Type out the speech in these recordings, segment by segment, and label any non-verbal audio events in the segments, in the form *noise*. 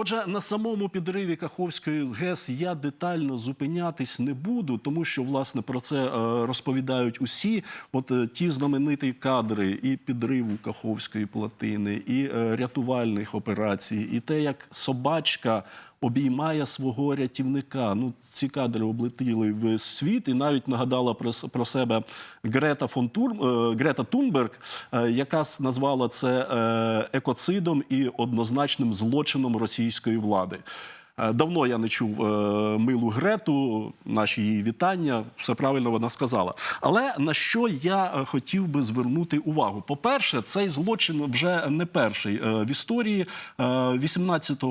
Отже, на самому підриві Каховської ГЕС я детально зупинятись не буду, тому що власне про це е, розповідають усі. От е, ті знамениті кадри і підриву Каховської плотини, і е, рятувальних операцій, і те, як собачка обіймає свого рятівника. Ну, ці кадри облетіли весь світ, і навіть нагадала про, про себе Грета фон Тур, е, Грета Тунберг, е, яка назвала це е, екоцидом і однозначним злочином російської влади. Давно я не чув милу Грету, наші її вітання, все правильно вона сказала. Але на що я хотів би звернути увагу? По-перше, цей злочин вже не перший в історії Е, 18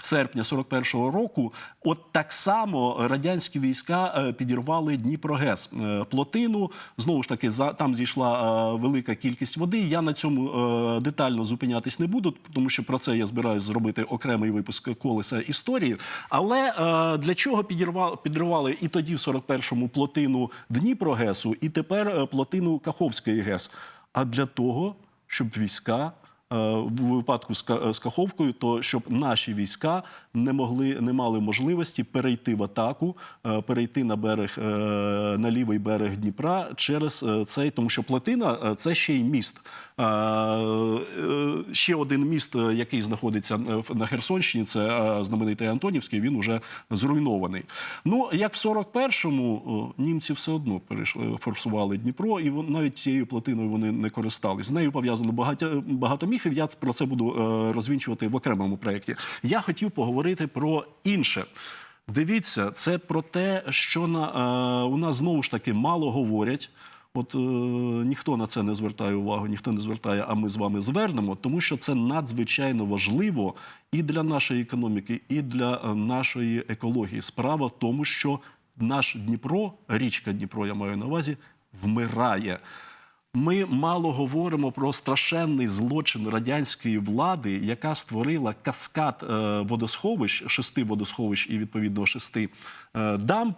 серпня 41-го року, от так само радянські війська е, підірвали Дніпрогес е, плотину. Знову ж таки, за там зійшла е, велика кількість води. Я на цьому детально зупинятись не буду, тому що про це я збираюся зробити окремий випуск колеса історії. Але для чого підірвали, підривали і тоді, в 41-му, плотину Дніпрогесу, і тепер плотину Каховської ГЕС? А для того, щоб війська в випадку з Каховкою, то щоб наші війська не могли не мали можливості перейти в атаку, е, перейти на берег е, на лівий берег Дніпра через е, цей, тому що плотина е, це ще й міст. Е, е, Ще один міст, е, який знаходиться е, на Херсонщині, це е, знаменитий Антонівський. Він уже зруйнований. Ну як в 41-му німці все одно перейшли, форсували Дніпро, і навіть цією плотиною вони не користались. З нею пов'язано багато, багато міфів. Я про це буду е, розвінчувати в окремому проєкті. Я хотів поговорити про інше. Дивіться, це про те, що на, е, у нас знову ж таки мало говорять. От е, ніхто на це не звертає увагу, ніхто не звертає, а ми з вами звернемо, тому що це надзвичайно важливо і для нашої економіки, і для е, нашої екології. Справа в тому, що наш Дніпро, річка Дніпро, я маю на увазі, вмирає. Ми мало говоримо про страшенний злочин радянської влади, яка створила каскад е, водосховищ, шести водосховищ і відповідно шести е, дамб,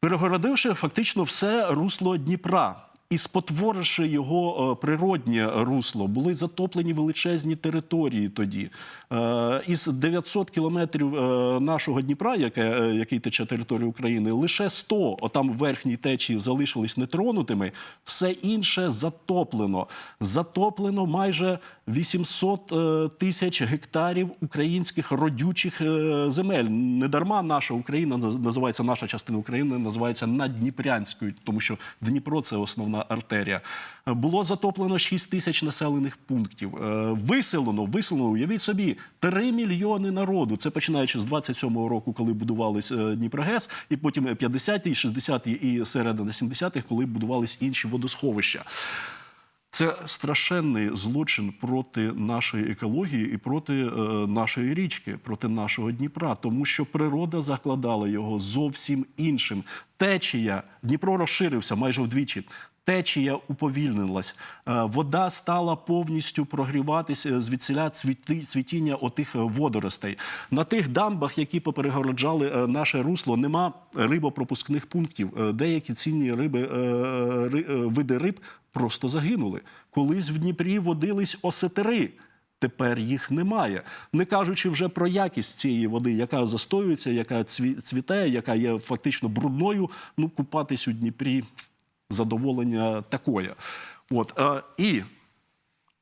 перегородивши фактично все русло Дніпра. І спотворивши його е, природнє русло, були затоплені величезні території тоді. Е, Із 900 кілометрів е, нашого Дніпра, яке, який тече територію України, лише 100, отам верхній течії залишились нетронутими. Все інше затоплено. Затоплено майже 800 е, тисяч гектарів українських родючих земель. Недарма наша Україна називається наша частина України, називається наддніпрянською, тому що Дніпро це основна артерія. Е, Було затоплено 6 тисяч населених пунктів. Е, Виселено, виселено, уявіть собі, 3 мільйони народу. Це починаючи з 27-го року, коли будувались е, Дніпрогес, і потім 50-ті, 60-ті і середина 70-х, коли будувались інші водосховища. Це страшенний злочин проти нашої екології і проти е, нашої річки, проти нашого Дніпра, тому що природа закладала його зовсім іншим. Течія Дніпро розширився майже вдвічі. Течія уповільнилась, Е, вода стала повністю прогріватися звідсіля цвітіння отих е, водоростей. На тих дамбах, які поперегороджали е, наше русло, нема рибопропускних пунктів. Е, Деякі цінні риби, е, ри- е, види риб просто загинули. Колись в Дніпрі водились осетери. Тепер їх немає, не кажучи вже про якість цієї води, яка застоюється, яка цві- цвіте, яка є фактично брудною. Ну, купатись у Дніпрі задоволення такое. От е, і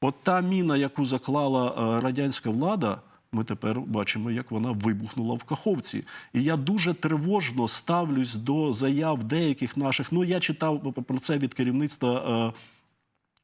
от та міна, яку заклала е, радянська влада. Ми тепер бачимо, як вона вибухнула в Каховці. І я дуже тривожно ставлюсь до заяв деяких наших. Ну, я читав про це від керівництва.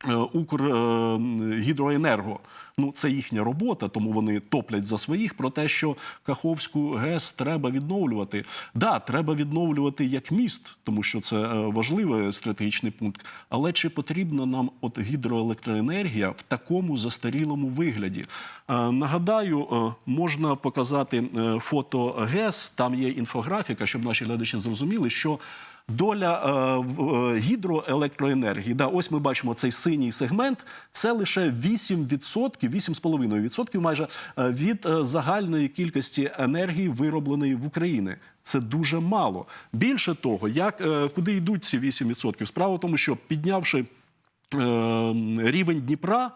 Е, е, Укргідроенерго. Ну, це їхня робота, тому вони топлять за своїх про те, що Каховську ГЕС треба відновлювати. Да, треба відновлювати як міст, тому що це е, важливий стратегічний пункт. Але чи потрібна нам от гідроелектроенергія в такому застарілому вигляді? Е, Нагадаю, е, можна показати е, фото ГЕС. Там є інфографіка, щоб наші глядачі зрозуміли, що Доля е, е, гідроелектроенергії, да, ось ми бачимо цей синій сегмент. Це лише 8%, 8,5% майже е, від загальної кількості енергії, виробленої в Україні. Це дуже мало. Більше того, як куди йдуть ці 8%? Справа в тому, що піднявши рівень Дніпра.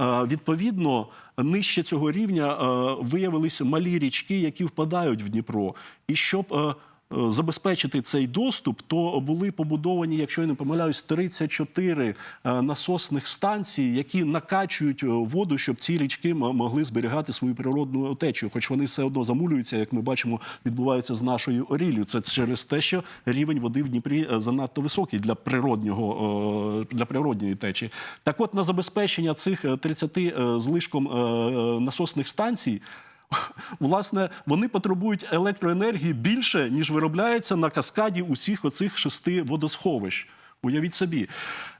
Відповідно, нижче цього рівня виявилися малі річки, які впадають в Дніпро. І щоб забезпечити цей доступ, то були побудовані, якщо я не помиляюсь, 34 е, насосних станції, які накачують е, воду, щоб ці річки могли зберігати свою природну течію. Хоч вони все одно замулюються, як ми бачимо, відбувається з нашою Оріллю. Це через те, що рівень води в Дніпрі е, занадто високий для природнього е, для природньої течії. Так, от на забезпечення цих е, 30 е, з лишком е, е, насосних станцій. *laughs* Власне, вони потребують електроенергії більше, ніж виробляється на каскаді усіх оцих шести водосховищ. Уявіть собі.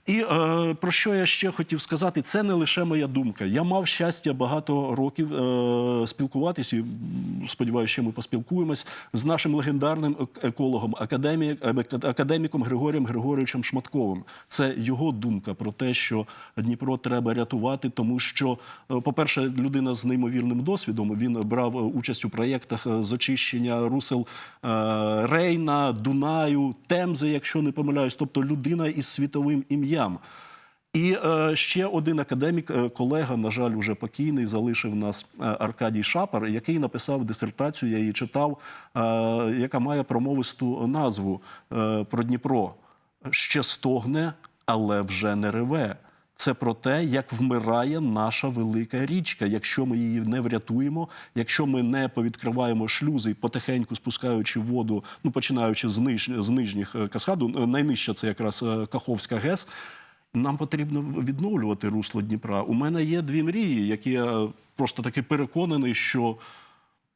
І е, про що я ще хотів сказати, це не лише моя думка. Я мав щастя багато років е, спілкуватися, і сподіваюся, що ми поспілкуємось з нашим легендарним екологом, академі- е, академіком Григорієм Григорійовичем Шматковим. Це його думка про те, що Дніпро треба рятувати, тому що, е, по-перше, людина з неймовірним досвідом. Він брав е, участь у проєктах е, з очищення русел е, Рейна, Дунаю, Темзи, якщо не помиляюсь, тобто людина із світовим ім'ям. І е, ще один академік, е, колега, на жаль, уже покійний, залишив нас е, Аркадій Шапар, який написав дисертацію, я її читав, е, яка має промовисту назву е, про Дніпро. Ще стогне, але вже не реве. Це про те, як вмирає наша велика річка. Якщо ми її не врятуємо, якщо ми не повідкриваємо шлюзи потихеньку спускаючи воду, ну починаючи з, ниж, з нижніх е, каскаду, е, найнижча це якраз е, Каховська ГЕС. Нам потрібно відновлювати русло Дніпра. У мене є дві мрії, які я просто таки переконаний, що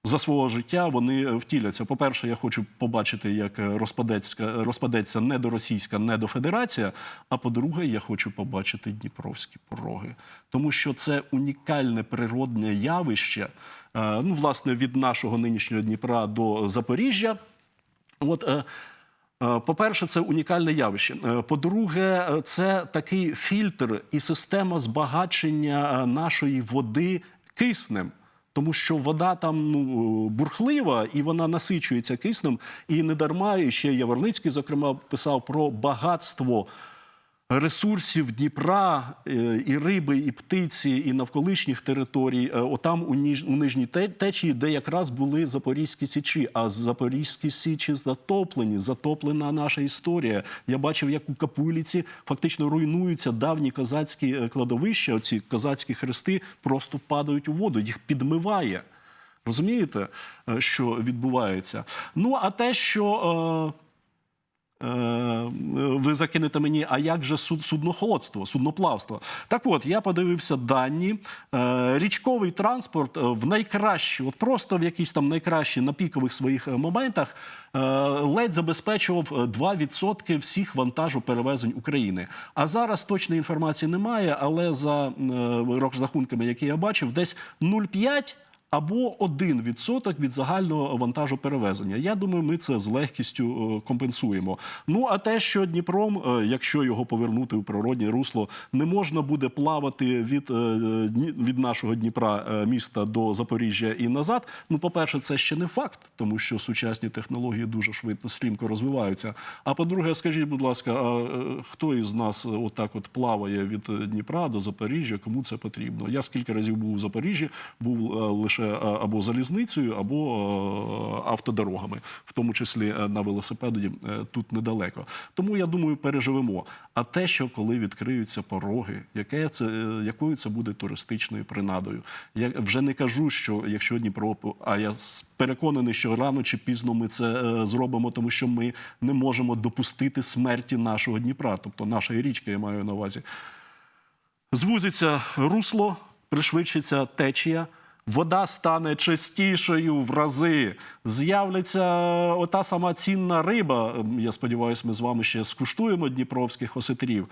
за свого життя вони е, втіляться. По-перше, я хочу побачити, як е, розпадеться, розпадеться недоросійська недофедерація. А по-друге, я хочу побачити дніпровські пороги, тому що це унікальне природне явище. е, Ну, власне, від нашого нинішнього Дніпра до Запоріжжя. От, по-перше, це унікальне явище. По-друге, це такий фільтр і система збагачення нашої води киснем. Тому що вода там ну, бурхлива і вона насичується киснем. І не дарма, і ще Яворницький, зокрема, писав про багатство ресурсів Дніпра е, і риби, і птиці, і навколишніх територій, е, отам у, у нижній течії, де якраз були Запорізькі січі. А Запорізькі січі затоплені, затоплена наша історія. Я бачив, як у Капуліці фактично руйнуються давні козацькі е, кладовища. Оці козацькі хрести просто падають у воду, їх підмиває. Розумієте, що відбувається? Ну а те, що. Е, ви закинете мені, а як же суд, судноходство, судноплавство? Так от, я подивився дані. Е, Річковий транспорт е, в найкращі, от просто в якісь там найкращі на пікових своїх моментах ледь забезпечував е, 2% всіх вантажоперевезень України. А зараз точної інформації немає, але за розрахунками, які я бачив, десь 0,5% або 1% від загального вантажу перевезення. Я думаю, ми це з легкістю е, компенсуємо. Ну а те, що Дніпром, е, якщо його повернути у природнє русло, не можна буде плавати від, е, від нашого Дніпра міста до Запоріжжя і назад. Ну, по-перше, це ще не факт, тому що сучасні технології дуже швидко стрімко розвиваються. А по-друге, скажіть, будь ласка, а хто із нас отак от плаває від Дніпра до Запоріжжя? Кому це потрібно? Я скільки разів був у Запоріжжі, був лише або залізницею, або е, автодорогами, в тому числі е, на велосипеді е, тут недалеко. Тому я думаю, переживемо. А те, що коли відкриються пороги, яке це е, якою це буде туристичною принадою? Я вже не кажу, що якщо Дніпро, а я переконаний, що рано чи пізно ми це е, зробимо, тому що ми не можемо допустити смерті нашого Дніпра, тобто нашої річки, я маю на увазі. Звузиться русло, пришвидшиться течія. Вода стане чистішою в рази. З'являться ота сама цінна риба. Ем, Я сподіваюся, ми з вами ще скуштуємо дніпровських осетрів.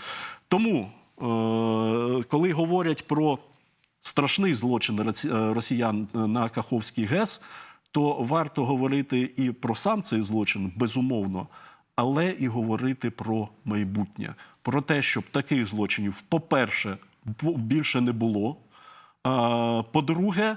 Тому, е, коли говорять про страшний злочин е, росіян на Каховський ГЕС, то варто говорити і про сам цей злочин, безумовно, але і говорити про майбутнє, про те, щоб таких злочинів, по-перше, більше не було. По-друге,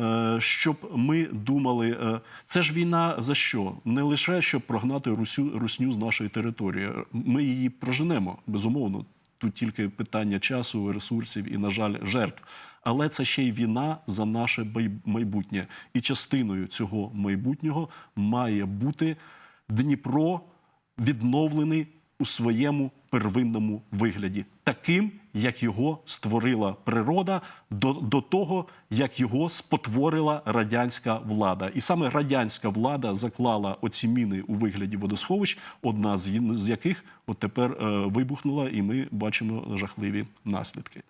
е, щоб ми думали, е, це ж війна за що? Не лише щоб прогнати Русю, Русню з нашої території. Ми її проженемо, безумовно. Тут тільки питання часу, ресурсів і, на жаль, жертв. Але це ще й війна за наше майбутнє. І частиною цього майбутнього має бути Дніпро відновлений у своєму первинному вигляді, таким, як його створила природа, до, до того, як його спотворила радянська влада. І саме радянська влада заклала оці міни у вигляді водосховищ, одна з, яких от тепер е, вибухнула, і ми бачимо жахливі наслідки.